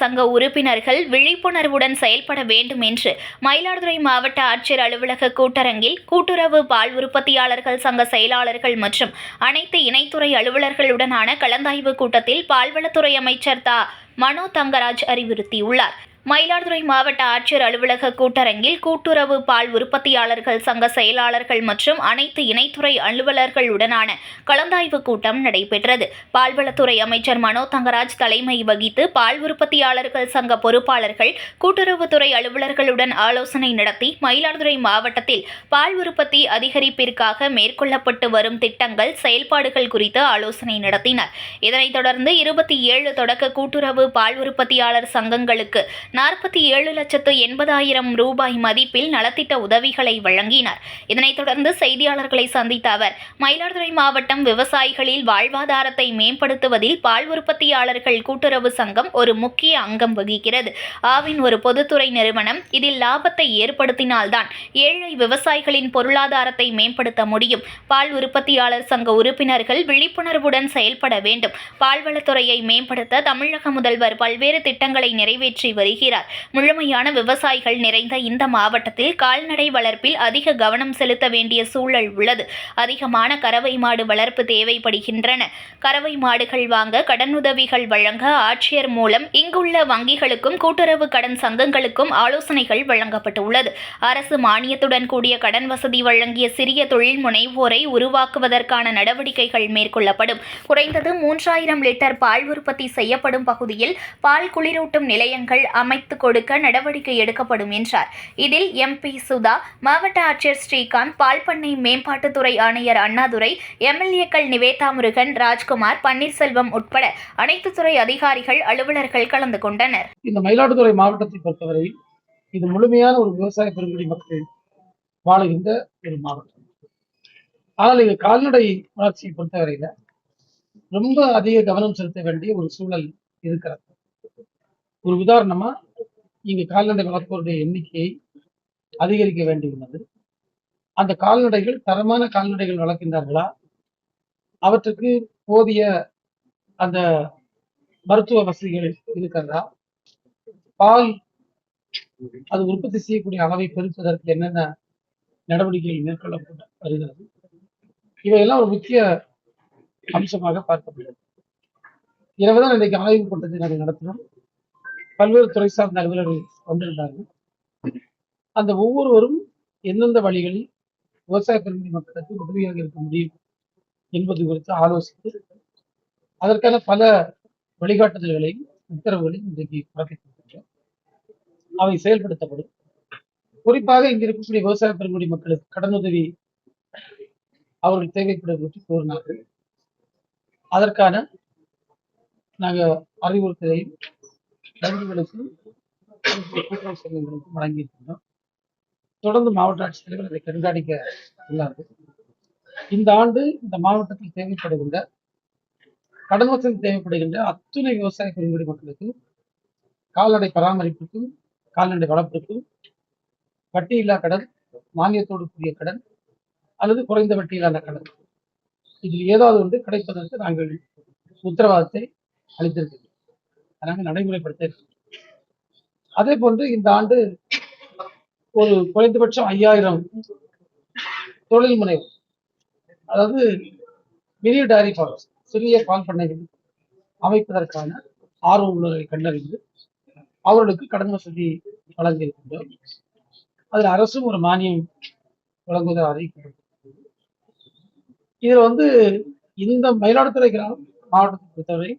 சங்க உறுப்பினர்கள் விழிப்புணர்வுடன் செயல்பட வேண்டும் என்று மயிலாடுதுறை மாவட்ட ஆட்சியர் அலுவலக கூட்டரங்கில் கூட்டுறவு பால் உற்பத்தியாளர்கள் சங்க செயலாளர்கள் மற்றும் அனைத்து இணைத்துறை அலுவலர்களுடனான கலந்தாய்வு கூட்டத்தில் பால்வளத்துறை அமைச்சர் தா. மனோ தங்கராஜ் அறிவுறுத்தியுள்ளார். மயிலாடுதுறை மாவட்ட ஆட்சியர் அலுவலக கூட்டரங்கில் கூட்டுறவு பால் உற்பத்தியாளர்கள் சங்க செயலாளர்கள் மற்றும் அனைத்து இணைத்துறை அலுவலர்களுடனான கலந்தாய்வு கூட்டம் நடைபெற்றது. பால்வளத்துறை அமைச்சர் மனோ தங்கராஜ் தலைமை வகித்து பால் உற்பத்தியாளர்கள் சங்க பொறுப்பாளர்கள் கூட்டுறவுத்துறை அலுவலர்களுடன் ஆலோசனை நடத்தி மயிலாடுதுறை மாவட்டத்தில் பால் உற்பத்தி அதிகரிப்பிற்காக மேற்கொள்ளப்பட்டு வரும் திட்டங்கள் செயல்பாடுகள் குறித்து ஆலோசனை நடத்தினர். இதனைத் தொடர்ந்து இருபத்தி ஏழு தொடக்க கூட்டுறவு பால் உற்பத்தியாளர் சங்கங்களுக்கு நாற்பத்தி ஏழு லட்சத்து எண்பதாயிரம் ரூபாய் மதிப்பில் நலத்திட்ட உதவிகளை வழங்கினார். இதனைத் தொடர்ந்து செய்தியாளர்களை சந்தித்த அவர் மயிலாடுதுறை மாவட்டம் விவசாயிகளில் வாழ்வாதாரத்தை மேம்படுத்துவதில் பால் உற்பத்தியாளர்கள் கூட்டுறவு சங்கம் ஒரு முக்கிய அங்கம் வகிக்கிறது. ஆவின் ஒரு பொதுத்துறை நிறுவனம் இதில் லாபத்தை ஏற்படுத்தினால்தான் ஏழை விவசாயிகளின் பொருளாதாரத்தை மேம்படுத்த முடியும். பால் உற்பத்தியாளர் சங்க உறுப்பினர்கள் விழிப்புணர்வுடன் செயல்பட வேண்டும். பால்வளத்துறையை மேம்படுத்த தமிழக முதல்வர் பல்வேறு திட்டங்களை நிறைவேற்றி வருகிறார். முழுமையான விவசாயிகள் நிறைந்த இந்த மாவட்டத்தில் கால்நடை வளர்ப்பில் அதிக கவனம் செலுத்த வேண்டிய சூழல் உள்ளது. அதிகமான கறவை மாடு வளர்ப்பு தேவைப்படுகின்றன. கறவை மாடுகள் வாங்க கடனுதவிகள் வழங்க ஆட்சியர் மூலம் இங்குள்ள வங்கிகளுக்கும் கூட்டுறவு கடன் சங்கங்களுக்கும் ஆலோசனைகள் வழங்கப்பட்டுள்ளது. அரசு மானியத்துடன் கூடிய கடன் வசதி வழங்கிய சிறிய தொழில் முனைவோரை உருவாக்குவதற்கான நடவடிக்கைகள் மேற்கொள்ளப்படும். குறைந்தது மூன்றாயிரம் லிட்டர் பால் உற்பத்தி செய்யப்படும் பகுதியில் பால் குளிரூட்டும் நிலையங்கள் அமைத்து கொடுக்க நடவடிக்கை எடுக்கப்படும் என்றார். இதில் எம்பி சுதா மாவட்ட ஆட்சியர் ஸ்ரீகாந்த் பால்பண்ணை மேம்பாட்டுத்துறை ஆணையர் அண்ணாதுரை எம்எல்ஏக்கள் நிவேதா முருகன் ராஜ்குமார் பன்னீர்செல்வம் உட்பட அனைத்து துறை அதிகாரிகள் அலுவலர்கள் கலந்து கொண்டனர். இந்த மயிலாடுதுறை மாவட்டத்தை பொறுத்தவரை இது முழுமையான ஒரு விவசாய பெருங்குடி மக்கள் வாழுகின்ற ஒரு மாவட்டம். ஆனால் இங்க கால்நடை வளர்ச்சியை பொறுத்தவரையில ரொம்ப அதிக கவனம் செலுத்த வேண்டிய ஒரு சூழல் இருக்கிறது. ஒரு உதாரணமா இங்க கால்நடை வளர்ப்போருடைய எண்ணிக்கையை அதிகரிக்க வேண்டியுள்ளது. அந்த கால்நடைகள் தரமான கால்நடைகள் வளர்க்கின்றார்களா? அவற்றுக்கு போதிய அந்த மருத்துவ வசதிகள் இருக்கிறதா பால் அது உற்பத்தி செய்யக்கூடிய அளவை பெருக்குவதற்கு என்னென்ன நடவடிக்கைகள் மேற்கொள்ளப்பட்டு வருகிறது இவையெல்லாம் ஒரு முக்கிய அம்சமாக பார்க்கப்படுகிறது. இரவுதான் இன்றைக்கு ஆய்வு கூட்டத்தை நாங்கள் நடத்தினோம். பல்வேறு துறை சார்ந்த அலுவலர்கள் கொண்டிருந்தார்கள் அந்த ஒவ்வொருவரும் எந்தெந்த வழிகளில் விவசாய பெருமை மக்களுக்கு உதவியாக இருக்க முடியும் என்பது குறித்து ஆலோசித்து அதற்கான பல வழிகாட்டுதல்களையும் உத்தரவுகளையும் இன்றைக்கு பிறப்பித்திருக்கின்றோம். அவை செயல்படுத்தப்படும். குறிப்பாக இங்கே இருக்கக்கூடிய விவசாய பெருங்குடி மக்களுக்கு கடனுதவி அவர்கள் தேவைப்படுவது பற்றி கூறினார்கள். அதற்கான நாங்க அறிவுறுத்தலையும் வங்கிகளுக்கும் கூட்டுறவு சங்கங்களுக்கும் வழங்கியிருக்கின்றோம். தொடர்ந்து மாவட்ட ஆட்சித்தலைவர் அதை கண்காணிக்க உள்ளார்கள். இந்த ஆண்டு இந்த மாவட்டத்தில் தேவைப்படுகின்ற கடன் வசதி தேவைப்படுகின்ற அத்துணை விவசாய பெருங்குடி மக்களுக்கு கால்நடை பராமரிப்புக்கும் கால்நடை வளர்ப்புக்கும் வட்டியில்லா கடன் மானியத்தோடு கூடிய கடன் அல்லது குறைந்த வட்டியிலான கடன். இதில் ஏதாவது ஒன்று கிடைப்பதற்கு நாங்கள் உத்தரவாதத்தை அளித்திருக்கிறோம் நாங்கள் நடைமுறைப்படுத்த அதே போன்று இந்த ஆண்டு ஒரு குறைந்தபட்சம் ஐயாயிரம் தொழில் முனைவு அதாவது மினி டைரி ஃபார்ம்ஸ் சிறிய பால் பண்ணைகள் அமைப்பதற்கான ஆர்வம் உள்ளவர்களை கண்டறிந்து அவர்களுக்கு கடன் வசதி வழங்கியிருக்கின்றோம். அதில் அரசும் ஒரு மானியம் வழங்குவதை அறிவிக்கப்பட்டிருக்கிறது. இதில் வந்து இந்த மயிலாடுதுறை கிராமம் மாவட்டத்தை பொறுத்தவரை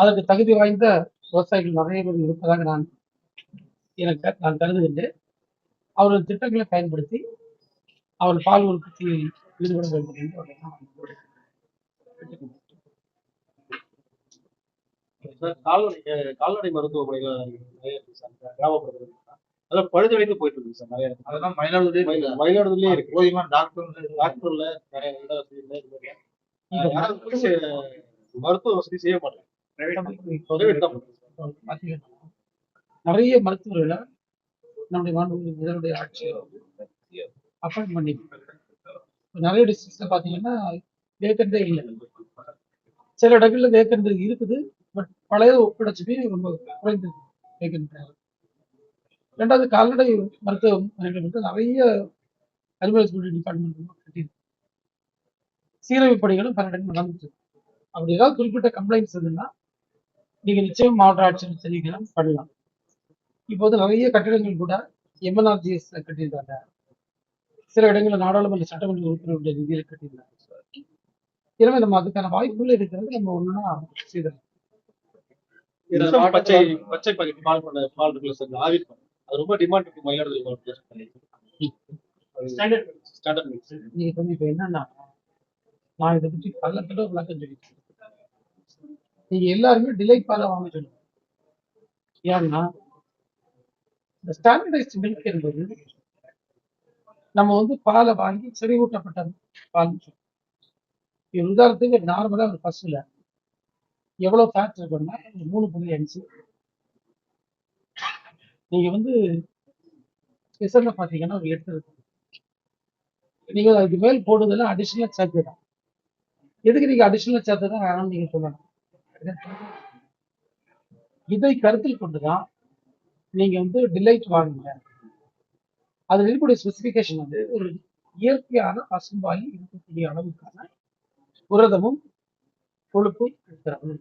அதற்கு தகுதி வாய்ந்த விவசாயிகள் நிறைய பேர் இருப்பதாக நான் எனக்கு நான் கருதுகின்றேன். அவர்கள் திட்டங்களை பயன்படுத்தி அவர்கள் பால் உற்பத்தியில் ஈடுபட வேண்டும் என்று அவர்களை நான் அன்போடு கேட்டுக்கொள்கிறேன். சார், கால்நடை கால்நடை மருத்துவமனைகள் நிறைய இருக்கு சார் இந்த கிராமப்புறத்துல அதெல்லாம் பழுதடைந்து போயிட்டு இருக்கு சார் நிறைய. அதெல்லாம் மயிலாடுதுறை மயிலா- மயிலாடுதுறையிலே இருக்கு. போதியமான டாக்டர் டாக்டர் இல்ல நிறைய மருத்துவ வசதி செய்ய மாட்டாங்க. நிறைய மருத்துவர்களை நம்முடைய மாண்புமிகு முதலுடைய ஆட்சியர் அப்பாயிண்ட் பண்ணி நிறைய டிஸ்ட்ரிக்ட்ல பாத்தீங்கன்னா வேக்கண்டே இல்லை. சில இடங்கள்ல வேக்கண்ட் இருக்குது பட் பழைய ஒப்பிடச்சுமே ரொம்ப குறைந்து வைக்கின்றார் ரெண்டாவது கால்நடை மருத்துவமனைகள் வந்து நிறைய அனிமல்ஸ் டிபார்ட்மெண்ட் கட்டியிருக்கு சீரமைப்பு பணிகளும் பல இடங்கள் இருக்கு. அப்படி ஏதாவது குறிப்பிட்ட கம்ப்ளைண்ட்ஸ் இருந்ததுன்னா நீங்க நிச்சயம் மாவட்ட ஆட்சியர் தெரிவிக்கலாம் பண்ணலாம் இப்போ வந்து நிறைய கட்டிடங்கள் கூட எம்என்ஆர்ஜிஎஸ் கட்டியிருக்காங்க. சில இடங்களில் நாடாளுமன்ற சட்டமன்ற உறுப்பினருடைய நிதியில் கட்டியிருக்காங்க. எனவே நம்ம அதுக்கான வாய்ப்புகள் இருக்கிறது. நம்ம ஒண்ணுன்னா செய்தோம் பச்சை பச்சை பாக்கெட் பால் பண்ண பால் இருக்குல்ல சார் ஆவிர் பால். அது ரொம்ப டிமாண்ட் இருக்கு மயிலாடுதுறை மாவட்டத்தில் ஸ்டாண்டர்ட் ஸ்டாண்டர்ட் மிக்ஸ் நீங்க வந்து இப்ப என்னன்னா நான் இதை பற்றி பல தடவை விளக்கம் சொல்லிட்டேன். நீங்க எல்லாருமே டிலைட் பாலை வாங்க சொல்லுங்க ஏன்னா இந்த ஸ்டாண்டர்டைஸ்ட் மில்க் என்பது நம்ம வந்து பாலை வாங்கி செறிவூட்டப்பட்ட பால் இது உதாரணத்துக்கு நார்மலா ஒரு பசுல எவ்வளவு ஃபேட் இருக்குன்னா மூணு புள்ளி அஞ்சு. நீங்க வந்து ஸ்பெஷல்ல பாத்தீங்கன்னா ஒரு எட்டு இருக்கும். நீங்க அதுக்கு மேல் போடுறதுல அடிஷனலா சேர்த்து தான். எதுக்கு நீங்க அடிஷனலா சேர்த்து தான் வேணாம்னு நீங்க சொல்லணும்? இதை கருத்தில் கொண்டுதான் நீங்க வந்து டிலைட் வாங்குங்க. அதுல இருக்கக்கூடிய ஸ்பெசிபிகேஷன் வந்து ஒரு இயற்கையான பசும்பாலி இருக்கக்கூடிய அளவுக்கான புரதமும் கொழுப்பும் இருக்கிறது.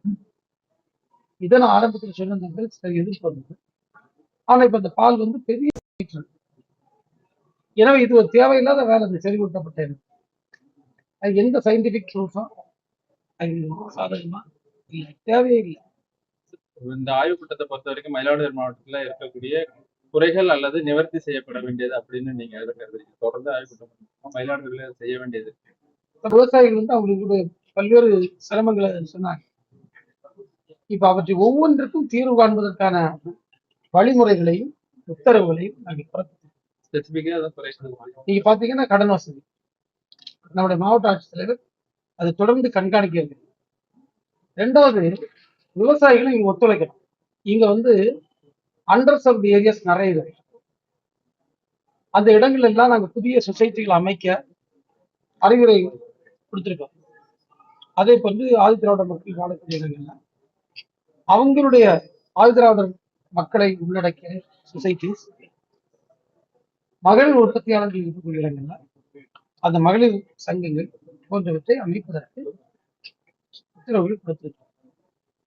இதை நான் ஆரம்பத்தில் சொன்னது சரி எதிர்ப்பு ஆனா இப்ப இந்த பால் வந்து பெரிய எனவே இது ஒரு தேவையில்லாத வேலை அது செறிவூட்டப்பட்டது. அது எந்த சயின்டிபிக் ப்ரூஃபா அது சாதகமா? இல்லை தேவையே இல்லை. இந்த ஆய்வுக் கூட்டத்தை பொறுத்த வரைக்கும் மயிலாடுதுறை மாவட்டத்துல இருக்கக்கூடிய குறைகள் அல்லது நிவர்த்தி செய்யப்பட வேண்டியது அப்படின்னு நீங்க எதை கருதுறீங்க. தொடர்ந்து ஆய்வுக் கூட்டம். மயிலாடுதுறையில செய்ய வேண்டியது இருக்கு. விவசாயிகள் வந்து அவங்களுக்கு பல்வேறு சிரமங்களை சொன்னாங்க. இப்ப அவற்றை ஒவ்வொன்றுக்கும் தீர்வு காண்பதற்கான வழிமுறைகளையும் உத்தரவுகளையும் நாங்கள் நீங்க பாத்தீங்கன்னா கடன் வசதி நம்முடைய மாவட்ட ஆட்சித்தலைவர் அதை தொடர்ந்து கண்காணிக்கிறது ரெண்டாவது விவசாயிகளும் இங்க ஒத்துழைக்கணும். இங்க வந்து அண்டர் சர்வ் ஏரியாஸ் நிறைய இருக்கு. அந்த இடங்கள் எல்லாம் நாங்க புதிய சொசைட்டிகள் அமைக்க அறிவுரை கொடுத்திருக்கோம். அதே போன்று வந்து ஆதிதிராவிட மக்கள் வாழக்கூடிய இடங்கள்ல அவங்களுடைய ஆதிதிராவிடர் மக்களை உள்ளடக்கிய சொசைட்டிஸ் மகளிர் உற்பத்தியாளர்கள் இருக்கக்கூடிய இடங்கள்ல அந்த மகளிர் சங்கங்கள் போன்றவற்றை அமைப்பதற்கு உத்தரவுகள்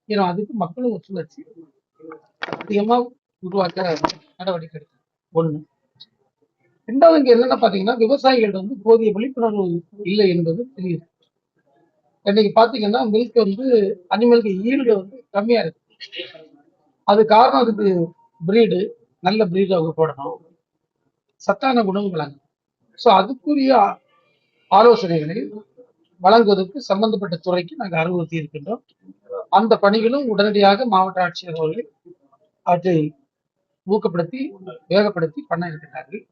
ஏன்னா அதுக்கு மக்களும் ஒத்துழைச்சி அதிகமா உருவாக்க நடவடிக்கை எடுக்கணும் ஒண்ணு. ரெண்டாவது இங்க என்னன்னா விவசாயிகளிடம் விவசாயிகள் வந்து போதிய விழிப்புணர்வு இல்லை என்பது தெரியுது. இன்னைக்கு பாத்தீங்கன்னா மில்க் வந்து அனிமலுக்கு ஈல்டு வந்து கம்மியா இருக்கு. அது காரணம் அதுக்கு பிரீடு நல்ல பிரீடு அவங்க போடணும். சத்தான உணவு வழங்கணும் ஸோ அதுக்குரிய ஆலோசனைகளை வழங்குவதற்கு சம்பந்தப்பட்ட துறைக்கு நாங்கள் அறிவுறுத்தி இருக்கின்றோம். அந்த பணிகளும் உடனடியாக மாவட்ட ஆட்சியர் அவர்கள் அவற்றை ஊக்கப்படுத்தி வேகப்படுத்தி பண்ண இருக்கிறார்கள்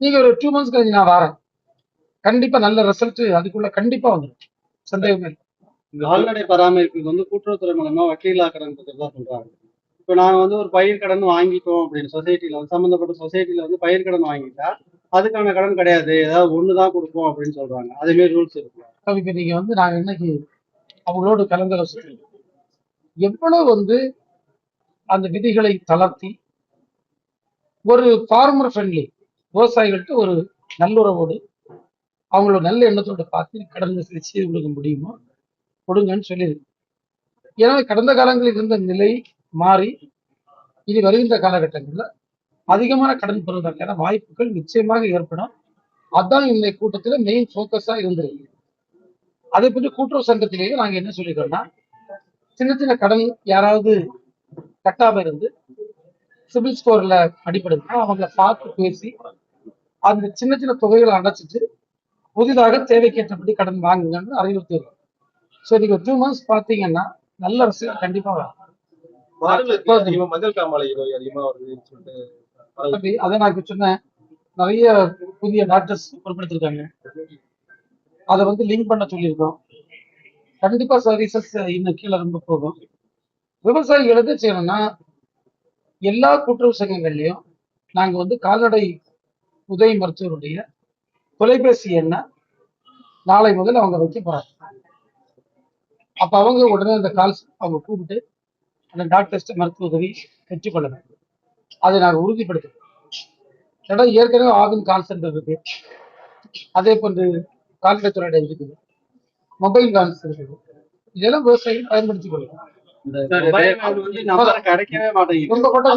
நீங்க ஒரு டூ மந்த்ஸ் கழிஞ்சு நான் வரேன். கண்டிப்பா நல்ல ரிசல்ட் அதுக்குள்ள கண்டிப்பா வந்துடும் சந்தேகமே கால்நடை பராமரிப்புக்கு வந்து கூட்டுறவுத்துறை மூலமா வக்கீலாக்கடன் தான் சொல்றாங்க. இப்போ நாங்கள் வந்து ஒரு பயிர் கடன் வாங்கிட்டோம் அப்படின்னு சொசைட்டியில் வந்து சம்மந்தப்பட்ட சொசைட்டில வந்து பயிர் கடன் வாங்கிட்டா அதுக்கான கடன் கிடையாது. ஏதாவது ஒண்ணுதான் கொடுப்போம் அப்படின்னு சொல்றாங்க. அதே மாதிரி ரூல்ஸ் இருக்கு. அப்ப வந்து நாங்க இன்னைக்கு அவங்களோடு கலந்தாலோசித்து எவ்வளவு வந்து அந்த விதிகளை தளர்த்தி ஒரு ஃபார்மர் ஃப்ரெண்ட்லி விவசாயிகள்கிட்ட ஒரு நல்லுறவோடு அவங்களோட நல்ல எண்ணத்தோட பார்த்து கடன் வசதி செய்து கொடுக்க முடியுமோ? கொடுங்கன்னு சொல்லியிருக்கு. ஏன்னா கடந்த காலங்களில் இருந்த நிலை மாறி இனி வருகின்ற காலகட்டங்கள்ல அதிகமான கடன் பெறுவதற்கான வாய்ப்புகள் நிச்சயமாக ஏற்படும். அதான் இந்த கூட்டத்தில் மெயின் ஃபோக்கஸா இருந்திருக்கு. அதை பற்றி கூட்டுறவு சங்கத்திலேயே நாங்க என்ன சொல்லிக்கிறோம்னா சின்ன சின்ன கடன் யாராவது கட்டாம இருந்து சிபில் ஸ்கோர்ல அடிப்படுதுன்னா அவங்கள பார்த்து பேசி அந்த சின்ன சின்ன தொகைகளை அடைச்சிட்டு புதிதாக தேவைக்கேற்றபடி கடன் வாங்குங்கன்னு அறிவுறுத்திடுறோம் ஸோ நீங்க டூ மந்த்ஸ் பார்த்தீங்கன்னா நல்ல ரிசல்ட் கண்டிப்பா வரும். மஞ்சள் காமாலை அதிகமா வருதுன்னு சொல்லிட்டு. அதை நான் சொன்னேன். நிறைய புதிய டாக்டர்ஸ் பொருட்படுத்திருக்காங்க அதை வந்து லிங்க் பண்ண சொல்லியிருக்கோம். கண்டிப்பா சர்வீசஸ் இன்னும் கீழே ரொம்ப போகும். விவசாயிகள் எது செய்யணும்னா எல்லா கூட்டுறவு சங்கங்கள்லயும் நாங்க வந்து கால்நடை உதவி மருத்துவருடைய தொலைபேசி எண்ணை நாளை முதல் அவங்க வைக்க போறாங்க. அப்ப அவங்க உடனே அந்த கால்ஸ் அவங்க கூப்பிட்டு அந்த டாக்டர்ஸ்ட் மருத்துவ உதவி பெற்றுக்கொள்ள வேண்டும். அதை நாங்கள் உறுதிப்படுத்துகிறோம் ஏன்னா ஏற்கனவே ஆவின் கால் சென்டர் இருக்கு அதே போன்று கால்நடைத்துறையிட இருக்குது. மொபைல் கால்ஸ் இருக்குது. இதெல்லாம் விவசாயிகள் பயன்படுத்திக் கொள்ளலாம். இந்த சார், mobile இதே- phone வந்து நம்பர் கிடைக்கவே மாட்டேங்குது. ரொம்ப போட்டா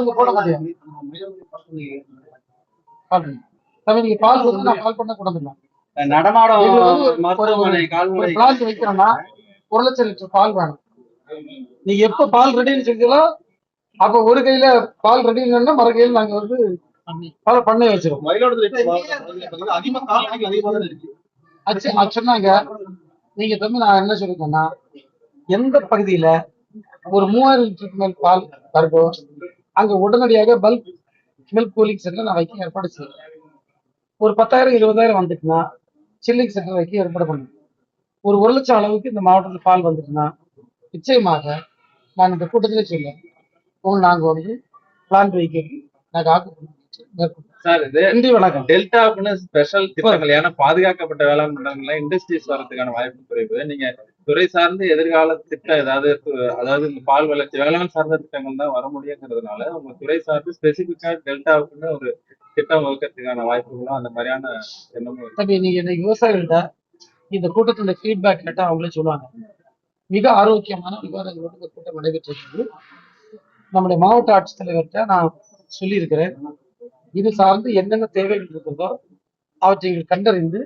நீங்க கால் வந்து நான் கால் பண்ண நடமாடும் பிளான்ட் வைக்கிறோம்னா ஒரு லட்சம் லிட்டர் பால் வேணும். நீங்க எப்ப பால் ரெடின்னு செஞ்சீங்களோ அப்ப ஒரு கையில பால் ரெடி இல்லைன்னா மறு கையில நாங்க வந்து பால் பண்ணை வச்சிருக்கோம் மயிலாடுதுறை அதிகமா கால்நடைகள் அதிகமா தான் இருக்கு. அது அது சொன்னாங்க. நீங்க தம்பி நான் என்ன சொல்லிருக்கேன்னா எந்த பகுதியில ஒரு மூவாயிரம் லிட்டருக்கு மேல் பால் வருதோ அங்க உடனடியாக பல்க் மில்க் கூலிங் சென்டர் நான் வைக்க ஏற்பாடு செய்யறேன். ஒரு பத்தாயிரம் இருபதாயிரம் வந்துட்டுனா சில்லிங் சென்டர் வைக்க ஏற்பாடு பண்ணுவேன் ஒரு ஒரு லட்சம் அளவுக்கு இந்த மாவட்டத்தில் பால் வந்துட்டுனா நிச்சயமாக நான் இந்த கூட்டத்திலே சொல்லுவேன் உங்களை நாங்கள் வந்து பிளான் வைக்கிறது நான் ஆக்கு மேற்கொள்வோம் சார் இது நன்றி வணக்கம். டெல்டாவுக்குன்னு ஸ்பெஷல் திட்டங்கள் ஏன்னா பாதுகாக்கப்பட்ட வேளாண் மண்டலங்கள்ல இண்டஸ்ட்ரீஸ் வரதுக்கான வாய்ப்பு குறைவு. நீங்க துறை சார்ந்து எதிர்கால திட்டம் ஏதாவது அதாவது இந்த பால் வளர்ச்சி வேளாண் சார்ந்த திட்டங்கள் தான் வர முடியுங்கிறதுனால உங்க துறை சார்ந்து ஸ்பெசிபிக்கா டெல்டாவுக்குன்னு ஒரு திட்டம் வகுக்கிறதுக்கான வாய்ப்புகளும் அந்த மாதிரியான எண்ணமும். தம்பி நீங்க இன்னைக்கு விவசாயிகள்கிட்ட இந்த கூட்டத்தோட ஃபீட்பேக் கேட்டா அவங்களே சொல்லுவாங்க. மிக ஆரோக்கியமான விவாதங்களோடு இந்த கூட்டம் நடைபெற்றிருக்கிறது. நம்முடைய மாவட்ட ஆட்சித்தலைவர்கிட்ட நான் சொல்லியிருக்கிறேன். இது சார்ந்து என்னென்ன தேவைகள் இருக்கிறதோ அவற்றை நீங்கள் கண்டறிந்து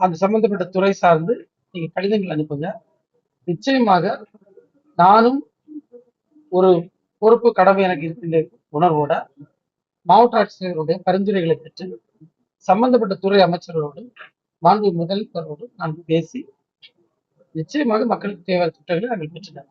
அந்த சம்பந்தப்பட்ட துறை சார்ந்து நீங்கள் கடிதங்கள் அனுப்புங்க. நிச்சயமாக நானும் ஒரு பொறுப்பு கடமை எனக்கு இருக்கின்ற உணர்வோட மாவட்ட ஆட்சியர்களுடைய பரிந்துரைகளை பெற்று சம்பந்தப்பட்ட துறை அமைச்சர்களோடு மாண்பு முதல்வரோடு நான் பேசி நிச்சயமாக மக்களுக்கு தேவையான திட்டங்களை நாங்கள் பெற்றுள்ளோம்